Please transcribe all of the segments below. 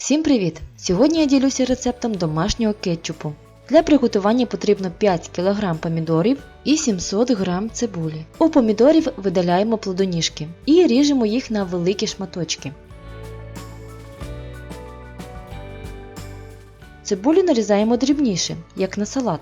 Всім привіт! Сьогодні я ділюся рецептом домашнього кетчупу. Для приготування потрібно 5 кг помідорів і 700 г цибулі. У помідорів видаляємо плодоніжки і ріжемо їх на великі шматочки. Цибулю нарізаємо дрібніше, як на салат.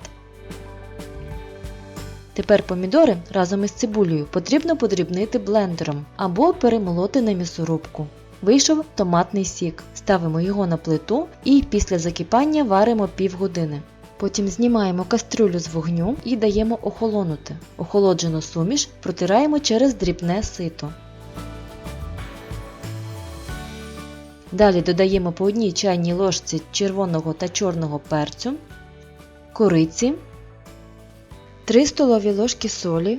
Тепер помідори разом із цибулею потрібно подрібнити блендером або перемолоти на м'ясорубку. Вийшов томатний сік. Ставимо його на плиту і після закипання варимо півгодини. Потім знімаємо кастрюлю з вогню і даємо охолонути. Охолоджену суміш протираємо через дрібне сито. Далі додаємо по одній чайній ложці червоного та чорного перцю, кориці, 3 столові ложки солі,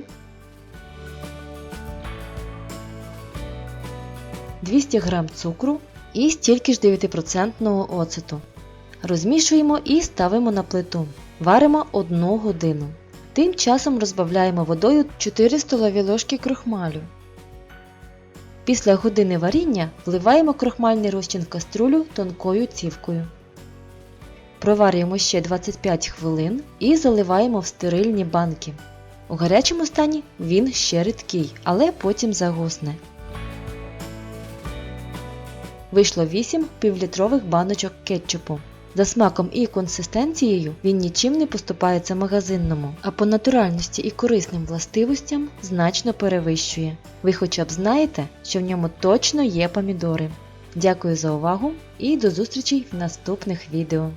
200 г цукру і стільки ж 9% оцету. Розмішуємо і ставимо на плиту. Варимо 1 годину. Тим часом розбавляємо водою 4 столові ложки крохмалю. Після години варіння вливаємо крохмальний розчин в каструлю тонкою цівкою. Проварюємо ще 25 хвилин і заливаємо в стерильні банки. У гарячому стані він ще рідкий, але потім загусне. Вийшло 8 півлітрових баночок кетчупу. За смаком і консистенцією він нічим не поступається магазинному, а по натуральності і корисним властивостям значно перевищує. Ви хоча б знаєте, що в ньому точно є помідори. Дякую за увагу і до зустрічей в наступних відео.